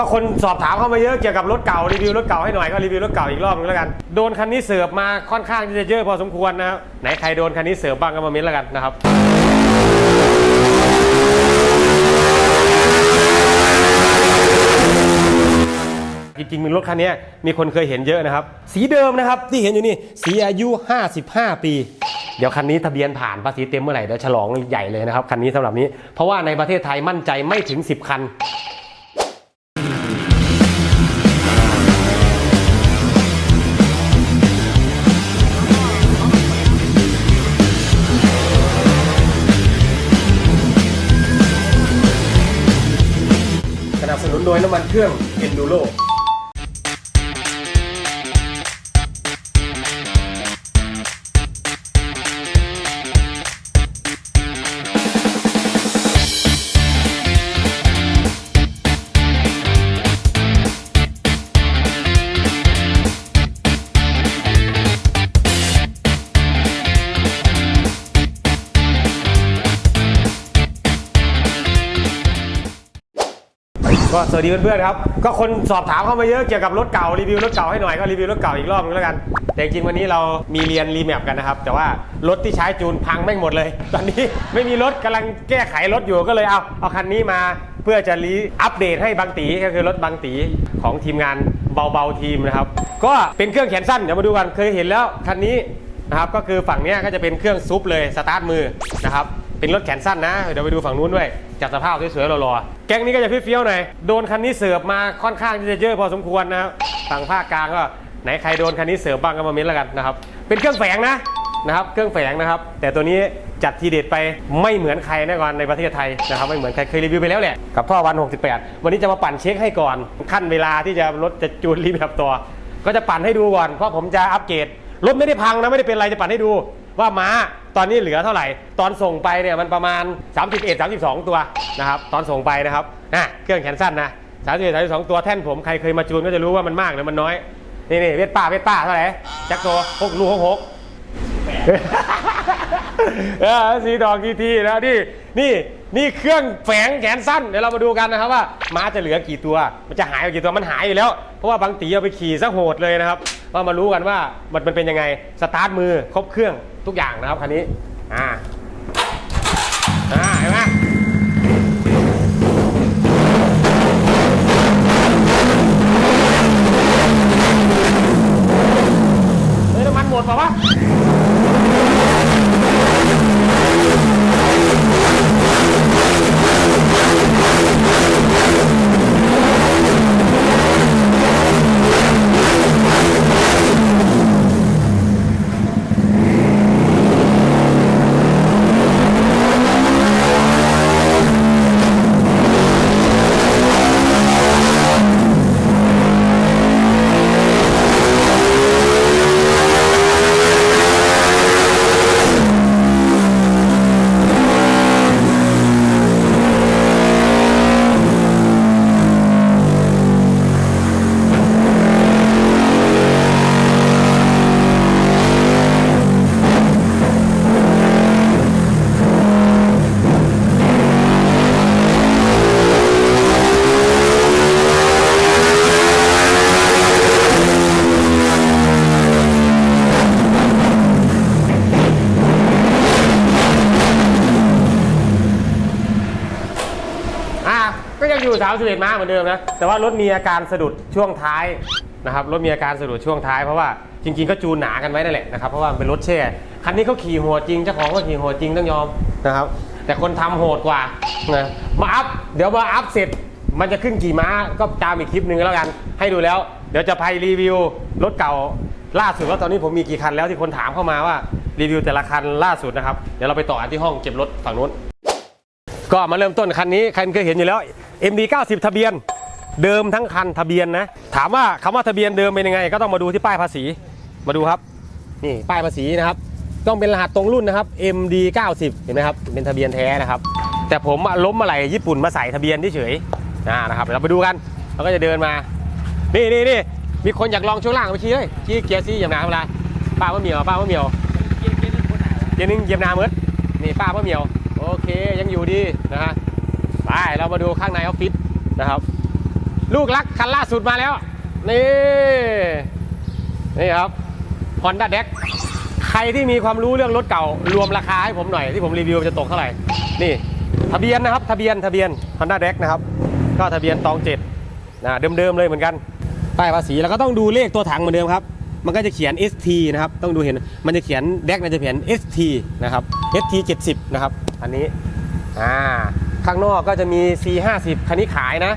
ก็คนสอบถามเข้ามาเยอะเกี่ยวกับรถเก่ารีวิวรถเก่าให้หน่อยก็รีวิวรถเก่าอีกรอบนึงแล้วกันโดนคันนี้เสิร์ฟมาค่อนข้างที่จะเยอะพอสมควรนะครับไหนใครโดนคันนี้เสิร์ฟบ้างก็มาเม้นแล้วกันนะครับจริงๆมีรถคันนี้มีคนเคยเห็นเยอะนะครับ สีเดิมนะครับที่เห็นอยู่นี่สีอายุ 55 ปี เดี๋ยวคันนี้ทะเบียนผ่านภาษีเต็มเมื่อไหร่เดี๋ยวฉลองใหญ่เลยนะครับคันนี้สำหรับนี้ เพราะว่าในประเทศไทยมั่นใจไม่ถึง 10 คัน โดยน้ำมันเครื่อง Enduro ก็สวัสดีเพื่อนๆครับ ก็คนสอบถามเข้ามาเยอะเกี่ยวกับรถเก่ารีวิวรถเก่าให้หน่อยก็รีวิวรถเก่าอีกรอบนึงแล้วกัน แต่จริงวันนี้เรามีเรียนรีแมปกันนะครับ แต่ว่ารถที่ใช้จูนพังไม่งหมดเลย ตอนนี้ไม่มีรถกำลังแก้ไขรถอยู่ก็เลยเอาเอาคันนี้มาเพื่อจะรีอัปเดตให้บางตีก็คือรถบางตีของทีมงานเบาๆทีมนะครับ ก็เป็นเครื่องแขนสั้นเดี๋ยวมาดูกันเคยเห็นแล้วคันนี้นะครับก็คือฝั่งนี้ก็จะเป็นเครื่องซุปเลยสตาร์ทมือนะครับ เป็นรถแขนสั้นนะ เดี๋ยวไปดูฝั่งนู้นด้วย จัดสภาพสวยๆหล่อๆแก๊งนี้ก็จะเฟี้ยวๆหน่อย โดนคันนี้เสิร์ฟมาค่อนข้างที่จะเยอะพอสมควรนะครับฝั่งภาคกลางก็ไหนใครโดนคันนี้เสิร์ฟบ้างก็มาเม้นแล้วกันนะครับ เป็นเครื่องแฝงนะนะครับ เครื่องแฝงนะครับ แต่ตัวนี้จัดทีเด็ดไปไม่เหมือนใครแน่นอนในประเทศไทยนะครับไม่เหมือนใครเคยรีวิวไปแล้วแหละกับท่อวัน 68 วันนี้จะมาปั่นเช็คให้ก่อนขั้นเวลาที่จะรถจะจูนรีแบบตัว ก็จะปั่นให้ดูก่อนเพราะผมจะอัปเกรดรถไม่ได้พังนะไม่ได้เป็นไรจะปั่นให้ดู ว่าม้าตอนนี้เหลือเท่าไหร่ ตอนส่งไปเนี่ยมันประมาณ 31 32 ตัวนะครับตอนส่งไปนะครับนะเครื่องแขนสั้นนะ31 32 ตัวแท่นผมใครเคยมาจูนก็จะรู้ว่ามันมากหรือมันน้อยนี่นี่เวทป้าเวทป้าเท่าไหร่จักรตัวหกลูกหกหกสีดอกทีทีนะนี่นี่นี่เครื่องแฝงแขนสั้นเดี๋ยวเรามาดูกันนะครับว่าม้าจะเหลือกี่ตัว มันจะหายไปกี่ตัวมันหายอยู่แล้ว เพราะว่าบางตีเอาไปขี่ซะโหดเลยนะครับว่ามารู้กันว่ามันเป็นยังไงสตาร์ทมือครบเครื่อง ทุกอย่างนะครับคันนี้อ่า ก็ยังอยู่31ม้าเหมือนเดิมนะ แต่ว่ารถมีอาการสะดุดช่วงท้ายนะครับ รถมีอาการสะดุดช่วงท้ายเพราะว่าจริงๆก็จูนหนากันไว้นั่นแหละนะครับ เพราะว่ามันเป็นรถแช่ คันนี้เขาขี่โหดจริง เจ้าของก็ขี่โหดจริงต้องยอมนะครับ แต่คนทำโหดกว่านะมาอัพ เดี๋ยวมาอัพเสร็จ มันจะขึ้นกี่ม้าก็ตามอีกคลิปหนึ่งแล้วกัน ให้ดูแล้ว เดี๋ยวจะไปรีวิวรถเก่าล่าสุดว่าตอนนี้ผมมีกี่คันแล้วที่คนถามเข้ามาว่ารีวิวแต่ละคันล่าสุดนะครับ เดี๋ยวเราไปต่อกันที่ห้องเก็บรถฝั่งนู้น ก็มาเริ่มต้นคันนี้ใครเคยเห็นอยู่แล้ว MD 90 ทะเบียนเดิมทั้งคันทะเบียนนะ ถามว่าคำว่าทะเบียนเดิมเป็นยังไง ก็ต้องมาดูที่ป้ายภาษีมาดูครับนี่ป้ายภาษีนะครับ ต้องเป็นรหัสตรงรุ่นนะครับ MD 90 เห็นไหมครับเป็นทะเบียนแท้นะครับ แต่ผมล้มอะไรญี่ปุ่นมาใส่ทะเบียนเฉยๆนะครับเราไปดูกันเราก็จะเดินมา นี่นี่นี่มีคนอยากลองช่วงล่างไปชี้เลยชี้เกียร์ซีอย่างน้ำเวลาป้ามะเหมียวป้ามะเหมียวเกียร์หนึงเหยียบน้ำเมิดนี่ป้ามะเหมียว โอเคยังอยู่ดีนะฮะ เรามาดูข้างในออฟฟิศนะครับ ลูกรักคันล่าสุดมาแล้ว นี่นี่ครับ Honda d e c ใครที่มีความรู้เรื่องรถเก่ารวมราคาให้ผมหน่อยที่ผมรีวิวจะตกเท่าไหร่ นี่ ทะเบียนนะครับ ทะเบียนทะเบียน Honda d e c นะครับ ก็ทะเบียนตองเจ็ดนะเดิมๆเลยเหมือนกันป้ายภาษีแล้วก็ต้องดูเลขตัวถังเหมือนเดิมครับ มันก็จะเขียน ST นะครับ ต้องดูเห็น มันจะเขียนแดกมันจะเขียน ST นะครับ ST 70 นะครับ อันนี้ อ่า ข้างนอกก็จะมี C50 คันนี้ขายนะ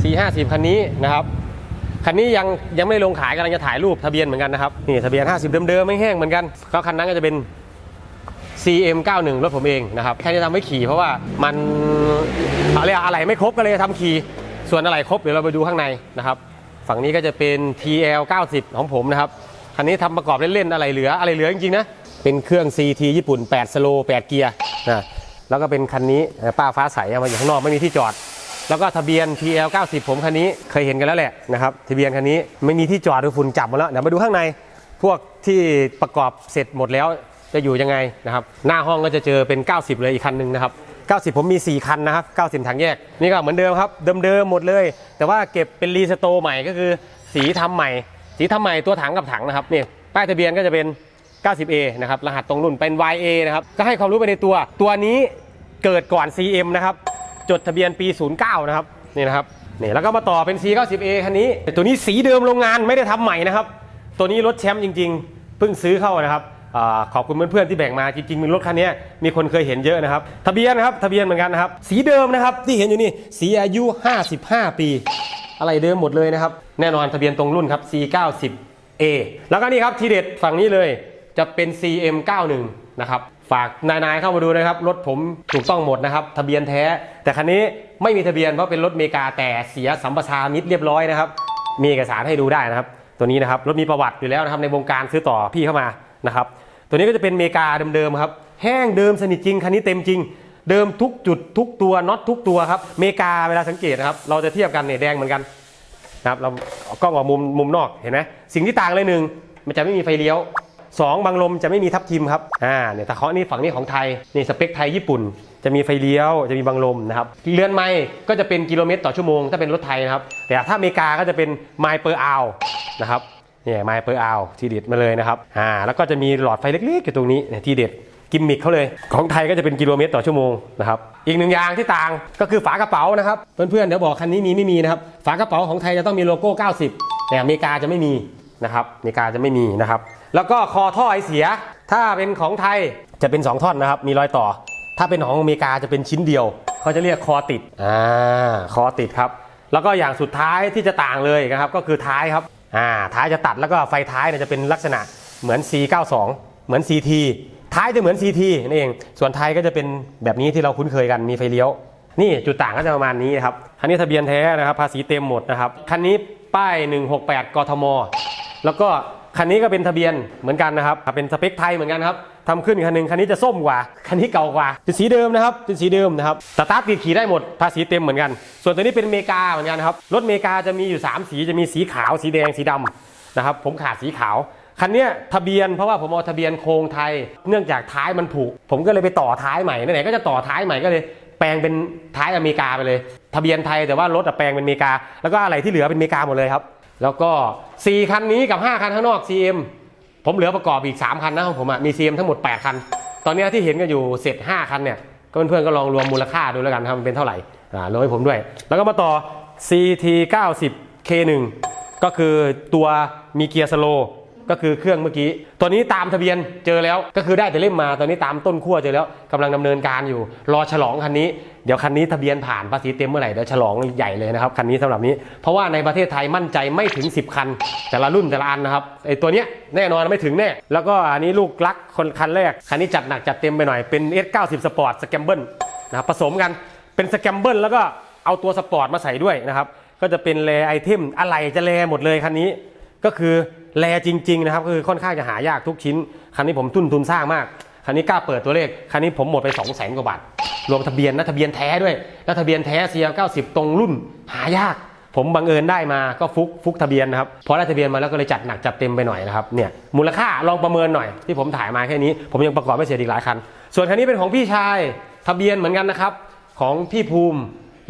C50 คันนี้นะครับคันนี้ยังยังไม่ลงขายกำลังจะถ่ายรูปทะเบียนเหมือนกันนะครับนี่ทะเบียน 50 เดิมๆไม่แห้งเหมือนกันก็คันนั้นก็จะเป็น CM91 รถผมเองนะครับแค่จะทำไม่ขี่เพราะว่ามันอะไรอะไรไม่ครบก็เลยทำขี่ส่วนอะไรครบเดี๋ยวเราไปดูข้างในนะครับ ฝั่งนี้ก็จะเป็น TL90 ของผมนะครับคันนี้ทำประกอบเล่นๆอะไรเหลืออะไรเหลือจริงๆนะเป็นเครื่อง CT ญี่ปุ่น8สโล8เกียร์นะ แล้วก็เป็นคันนี้ป้าฟ้าใสเอามาอยู่ข้างนอกไม่มีที่จอด แล้วก็ทะเบียน TL90 ผมคันนี้เคยเห็นกันแล้วแหละนะครับทะเบียนคันนี้ไม่มีที่จอดดูฝุ่นจับหมดแล้วเดี๋ยวมาดูข้างในพวกที่ประกอบเสร็จหมดแล้วจะอยู่ยังไงนะครับหน้าห้องก็จะเจอเป็น 90 เลยอีกคันหนึ่งนะครับ90 ผมมี 4 คันนะครับ 90ถังแยก นี่ก็เหมือนเดิมครับ เดิมๆหมดเลย แต่ว่าเก็บเป็นรีสโตใหม่ก็คือสีทำใหม่ สีทำใหม่ตัวถังกับถังนะครับนี่ป้ายทะเบียนก็จะเป็น 90A นะครับ รหัสตรงรุ่นเป็น YA นะครับ ก็ให้ความรู้ไปในตัว ตัวนี้เกิดก่อน CM นะครับ จดทะเบียนปี 09 นะครับ นี่นะครับ นี่แล้วก็มาต่อเป็น C90A คันนี้ ตัวนี้สีเดิมโรงงานไม่ได้ทำใหม่นะครับ ตัวนี้รถแชมป์จริง ๆ เพิ่งซื้อเข้านะครับอขอบคุณเพื่อนๆที่แบ่งมาจริงๆมีรถคันนี้มีคนเคยเห็นเยอะนะครับ ทะเบียนนะครับทะเบียนเหมือนกันนะครับ สีเดิมนะครับที่เห็นอยู่นี่สีอายุ 55 ปี อะไรเดิมหมดเลยนะครับ แน่นอนทะเบียนตรงรุ่นครับ C90A แล้วก็นี่ครับทีเด็ดฝั่งนี้เลย จะเป็น CM91 นะครับฝากนายๆเข้ามาดูนะครับ รถผมถูกต้องหมดนะครับ ทะเบียนแท้ แต่คันนี้ไม่มีทะเบียนเพราะเป็นรถเมกาแต่เสียสัมปทานมิตรเรียบร้อยนะครับ มีเอกสารให้ดูได้นะครับ ตัวนี้นะครับรถมีประวัติอยู่แล้วนะครับในวงการซื้อต่อพี่เข้ามานะครับตัวนี้ก็จะเป็นเมกาเดิมๆครับแห้งเดิมสนิทจริงคันนี้เต็มจริง เดิมทุกจุดทุกตัวน็อตทุกตัวครับเมกาเวลาสังเกตนะครับเราจะเทียบกันเนี่ยแดงเหมือนกันนะครับเราเอากล้องออกมุมมุมนอกเห็นไหมสิ่งที่ต่างเลยหนึ่งมันจะไม่มีไฟเลี้ยว สองบางลมจะไม่มีทับทิมครับอ่าเนี่ยต่เขานี่ฝั่งนี้ของไทยนี่สเปคไทยญี่ปุ่น จะมีไฟเลี้ยวจะมีบางลมนะครับเรือนไม้ก็จะเป็นกิโลเมตรต่อชั่วโมงถ้าเป็นรถไทยนะครับแต่ถ้าอเมริกาก็จะเป็นไมล์เปอร์อาวนะครับเนี่ยไมล์เปอร์อาวที่เด็ดมาเลยนะครับอ่าแล้วก็จะมีหลอดไฟเล็กๆอยู่ตรงนี้เนี่ยที่เด็ดกิมมิคเขาเลยของไทยก็จะเป็นกิโลเมตรต่อชั่วโมงนะครับอีกหนึ่งอย่างที่ต่างก็คือฝากระเป๋านะครับเพื่อนๆเดี๋ยวบอกคันนี้มีไม่มีนะครับฝากระเป๋าของไทยจะต้องมีโลโก้ 90 แต่อเมริกาจะไม่มีนะครับอเมริกาจะไม่มีนะครับ แล้วก็คอท่อไอเสีย ถ้าเป็นของไทยจะเป็น 2 ท่อนนะครับ มีรอยต่อ ถ้าเป็นของอเมริกาจะเป็นชิ้นเดียว เขาจะเรียกคอติด อ่า คอติดครับ แล้วก็อย่างสุดท้ายที่จะต่างเลยนะครับ ก็คือท้ายครับ อ่า ท้ายจะตัดแล้วก็ไฟท้ายเนี่ยจะเป็นลักษณะเหมือน C92 เหมือน CT ท้ายจะเหมือน CT นั่นเอง ส่วนท้ายก็จะเป็นแบบนี้ที่เราคุ้นเคยกัน มีไฟเลี้ยว นี่จุดต่างก็จะประมาณนี้ครับ คันนี้ทะเบียนแท้นะครับ ภาษีเต็มหมดนะครับ คันนี้ป้าย 168 กทม แล้วก็ คันนี้ก็เป็นทะเบียนเหมือนกันนะครับ เป็นสเปคไทยเหมือนกันครับทำขึ้นคันหนึงคันนี้จะส้มกว่า คันนี้เก่ากว่าเป็นสีเดิมนะครับเป็นสีเดิมนะครับสตาร์ทติดขี่ได้หมดภาษีเต็มเหมือนกัน ส่วนตัวนี้เป็นเมกาเหมือนกันครับรถเมกาจะมีอยู่ 3 สีจะมีสีขาวสีแดงสีดำนะครับผมขาดสีขาวคันเนี้ยทะเบียนเพราะว่าผมเอาทะเบียนโครงไทย เนื่องจากท้ายมันผุผมก็เลยไปต่อท้ายใหม่ไหนๆก็จะต่อท้ายใหม่ก็เลยแปลงเป็นท้ายอเมริกาไปเลย ทะเบียนไทยแต่ว่ารถอะแปลงเป็นอเมริกา แล้วก็อะไรที่เหลือเป็นอเมริกาหมดเลยครับ แล้วก็ 4 คันนี้กับ 5 คันข้างนอก CM ผมเหลือประกอบอีก 3 คันนะของผมอะมี CM ทั้งหมด 8 คัน ตอนนี้ที่เห็นกันอยู่เสร็จ 5 คันเนี่ยก็เพื่อนๆก็ลองรวมมูลค่าดูแล้วกันครับมันเป็นเท่าไหร่อ่ารวมให้ผมด้วย แล้วก็มาต่อ CT 90 K1 ก็คือตัวมีเกียร์สโล ก็คือเครื่องเมื่อกี้ ตัวนี้ตามทะเบียนเจอแล้ว ก็คือได้แต่เล่มมา ตอนนี้ตามต้นขั้วเจอแล้วกำลังดำเนินการอยู่ รอฉลองคันนี้ เดี๋ยวคันนี้ทะเบียนผ่านภาษีเต็มเมื่อไหร่เดี๋ยวฉลองใหญ่เลยนะครับคันนี้สำหรับนี้ เพราะว่าในประเทศไทยมั่นใจไม่ถึง 10 คัน แต่ละรุ่นแต่ละอันนะครับไอตัวเนี้ยแน่นอนไม่ถึงแน่ แล้วก็อันนี้ลูกรักคนคันแรก คันนี้จัดหนักจัดเต็มไปหน่อย เป็น S90 Sport สแกมเบิลนะครับผสมกัน เป็นสแกมเบิลแล้วก็เอาตัวสปอร์ตมาใส่ด้วยนะครับ ก็จะเป็นแรไอเทมอะไรจะแรหมดเลยคันนี้ ก็คือแลจริงๆนะครับคือค่อนข้างจะหายากทุกชิ้น คันนี้ผมทุนทุนสร้างมาก คันนี้กล้าเปิดตัวเลข คันนี้ผมหมดไป 2 0 0 0 0 0กว่าบาท รวมทะเบียนนะทะเบียนแท้ด้วยแล้วทะเบียนแท้ CL90 ตรงรุ่นหายาก ผมบังเอิญได้มาก็ฟุกฟุกทะเบียนนะครับพอได้ทะเบียนมาแล้วก็เลยจัดหนักจัดเต็มไปหน่อยนะครับเนี่ยมูลค่าลองประเมินหน่อย ที่ผมถ่ายมาแค่นี้ ผมยังประกอบไม่เสร็จอีกหลายคัน ส่วนคันนี้เป็นของพี่ชายทะเบียนเหมือนกันนะครับของพี่ภูมิ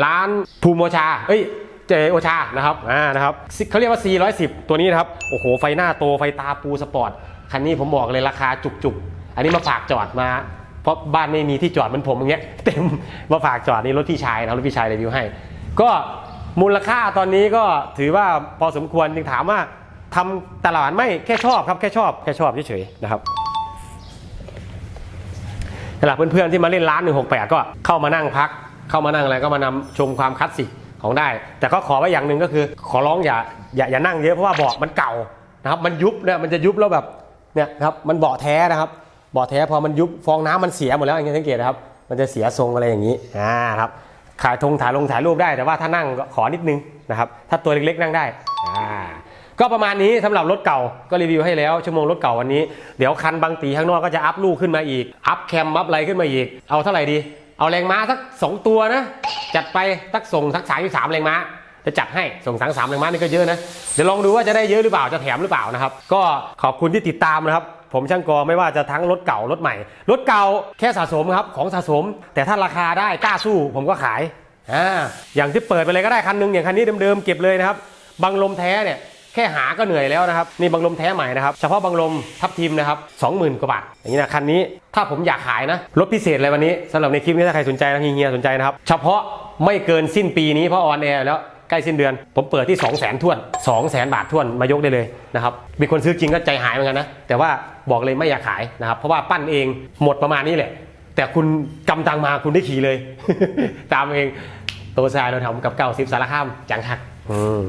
ร้านภูมิโมชา เอ้ย เจโอชานะครับอ่านะครับเขาเรียกว่า410 ตัวนี้นะครับโอ้โหไฟหน้าโตไฟตาปูสปอร์ตคันนี้ผมบอกเลยราคาจุกๆ อันนี้มาฝากจอดมาเพราะบ้านไม่มีที่จอดเหมือนผมอย่างเงี้ยเต็มมาฝากจอดนี่รถพี่ชายนะรถพี่ชายรีวิวให้ ก็มูลค่าตอนนี้ก็ถือว่าพอสมควรจึงถามว่าทำตลาดไม่แค่ชอบครับแค่ชอบแค่ชอบเฉยๆนะครับสำหรับเพื่อนๆที่มาเล่นร้าน 168 ก็เข้ามานั่งพัก เข้ามานั่งอะไรก็มานำชมความคลาสสิก ของได้ แต่ก็ขอไว้อย่างหนึ่งก็คือ ขอร้องอย่าอย่าอย่านั่งเยอะเพราะว่าเบาะมันเก่านะครับ มันยุบเนี่ยมันจะยุบแล้วแบบเนี่ยครับมันเบาะแท้นะครับเบาะแท้พอมันยุบฟองน้ำมันเสียหมดแล้วอย่างเงี้ยสังเกตนะครับ มันจะเสียทรงอะไรอย่างนี้อ่าครับขายธงถ่ายลงถ่ายรูปได้แต่ว่าถ้านั่งก็ขอนิดนึงนะครับถ้าตัวเล็กๆ นั่งได้อ่าก็ประมาณนี้สำหรับรถเก่าก็รีวิวให้แล้วชั่วโมงรถเก่าวันนี้ เดี๋ยวคันบางตีข้างนอกก็จะอัพลูกขึ้นมาอีก อัพแคมอัพอะไรขึ้นมาอีก เอาเท่าไหร่ดี เอาแรงม้าสัก 2 ตัวนะ จัดไปสักส่งสักสามสามแรงม้า จะจัดให้ส่งสังสามแรงม้านี่ก็เยอะนะ เดี๋ยวลองดูว่าจะได้เยอะหรือเปล่าจะแถมหรือเปล่านะครับ ก็ขอบคุณที่ติดตามนะครับ ผมช่างกอไม่ว่าจะทั้งรถเก่ารถใหม่ รถเก่าแค่สะสมครับของสะสม แต่ถ้าราคาได้กล้าสู้ผมก็ขายอ่าอย่างที่เปิดไปเลยก็ได้คันหนึงอย่างคันนี้เดิมๆเก็บเลยนะครับบังลมแท้เนี่ย แค่หาก็เหนื่อยแล้วนะครับนี่บังลมแท้ใหม่นะครับเฉพาะบังลมทับทิมนะครับ20,000กว่าบาทอย่างนี้นะคันนี้ถ้าผมอยากขายนะรถพิเศษเลยวันนี้สำหรับในคลิปนี้ถ้าใครสนใจนะเฮียสนใจนะครับเฉพาะไม่เกินสิ้นปีนี้เพราะออนแอร์แล้วใกล้สิ้นเดือน ผมเปิดที่ 2 0 0 0 0 0ทวน 2 0 0 0 0 0 บาททวนมายกได้เลยนะครับมีคนซื้อจริงก็ใจหายเหมือนกันนะ แต่ว่าบอกเลยไม่อยากขายนะครับ เพราะว่าปั้นเองหมดประมาณนี้แหละ แต่คุณกำตังมาคุณได้ขี่เลย ตามเองตัวชายเราทำกับเก้าสิบสารข้ามจังทักอืม